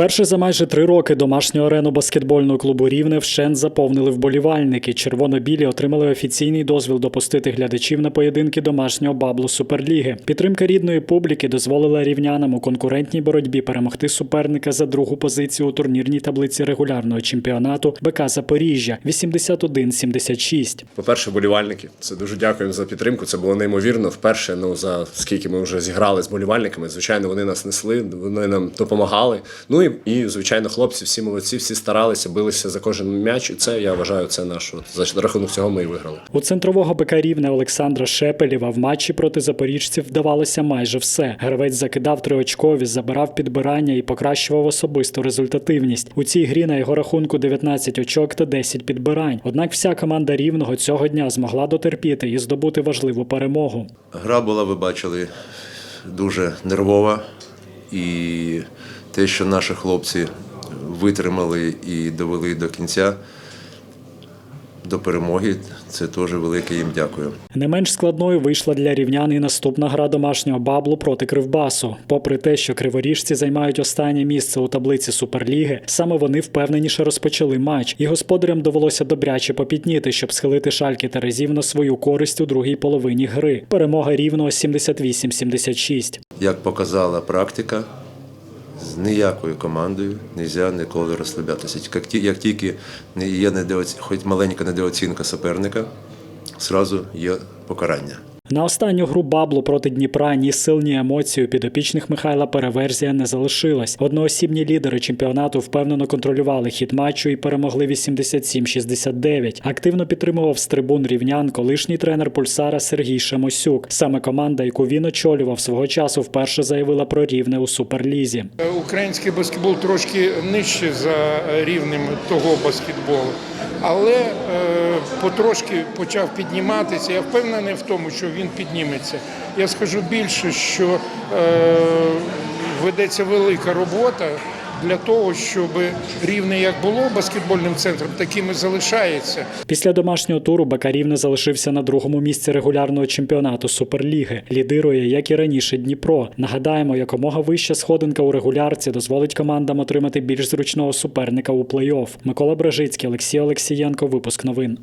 Вперше за майже три роки домашню арену баскетбольного клубу Рівне вщент заповнили вболівальники. Червоно-білі отримали офіційний дозвіл допустити глядачів на поєдинки домашнього баблу Суперліги. Підтримка рідної публіки дозволила рівнянам у конкурентній боротьбі перемогти суперника за другу позицію у турнірній таблиці регулярного чемпіонату БК Запоріжжя 81-76. По-перше, болівальники. Це дуже дякуємо за підтримку. Це було неймовірно. Вперше, ну за скільки ми вже зіграли з болівальниками. Звичайно, вони нас несли, вони нам допомагали. Ну і, і звичайно, хлопці, всі молодці, всі старалися, билися за кожен м'яч. І це я вважаю, це наш от, за рахунок цього ми і виграли. У центрового БК Рівне Олександра Шепелєва в матчі проти запоріжців вдавалося майже все. Гравець закидав триочкові, забирав підбирання і покращував особисту результативність. У цій грі на його рахунку 19 очок та 10 підбирань. Однак вся команда рівного цього дня змогла дотерпіти і здобути важливу перемогу. Гра була, ви бачили, дуже нервова. І те, що наші хлопці витримали і довели до кінця, до перемоги, це теж велике їм дякую. Не менш складною вийшла для рівнян і наступна гра домашнього баблу проти Кривбасу. Попри те, що криворіжці займають останнє місце у таблиці Суперліги, саме вони впевненіше розпочали матч, і господарям довелося добряче попітніти, щоб схилити шальки Терезів на свою користь у другій половині гри. Перемога рівного 78-76. Як показала практика, з ніякою командою не можна ніколи розслаблятися. Як, ті- як тільки є недооці... хоч маленька недооцінка суперника, зразу є покарання. На останню гру Баблу проти Дніпра ні сил, ні емоцій у підопічних Михайла Переверзія не залишилось. Одноосібні лідери чемпіонату впевнено контролювали хід матчу і перемогли 87-69. Активно підтримував з трибун рівнян колишній тренер пульсара Сергій Шамосюк. Саме команда, яку він очолював свого часу, вперше заявила про рівне у суперлізі. Український баскетбол трошки нижче за рівнем того баскетболу, але е, потрошки почав підніматися. Я впевнений в тому, що він підніметься. Я скажу більше, що е, ведеться велика робота для того, щоб рівне як було баскетбольним центром, таким і залишається. Після домашнього туру Бакарівне залишився на другому місці регулярного чемпіонату Суперліги. Лідирує, як і раніше, Дніпро. Нагадаємо, якомога вища сходинка у регулярці дозволить командам отримати більш зручного суперника у плей-офф. Микола Бражицький, Олексій Олексієнко. Випуск новин.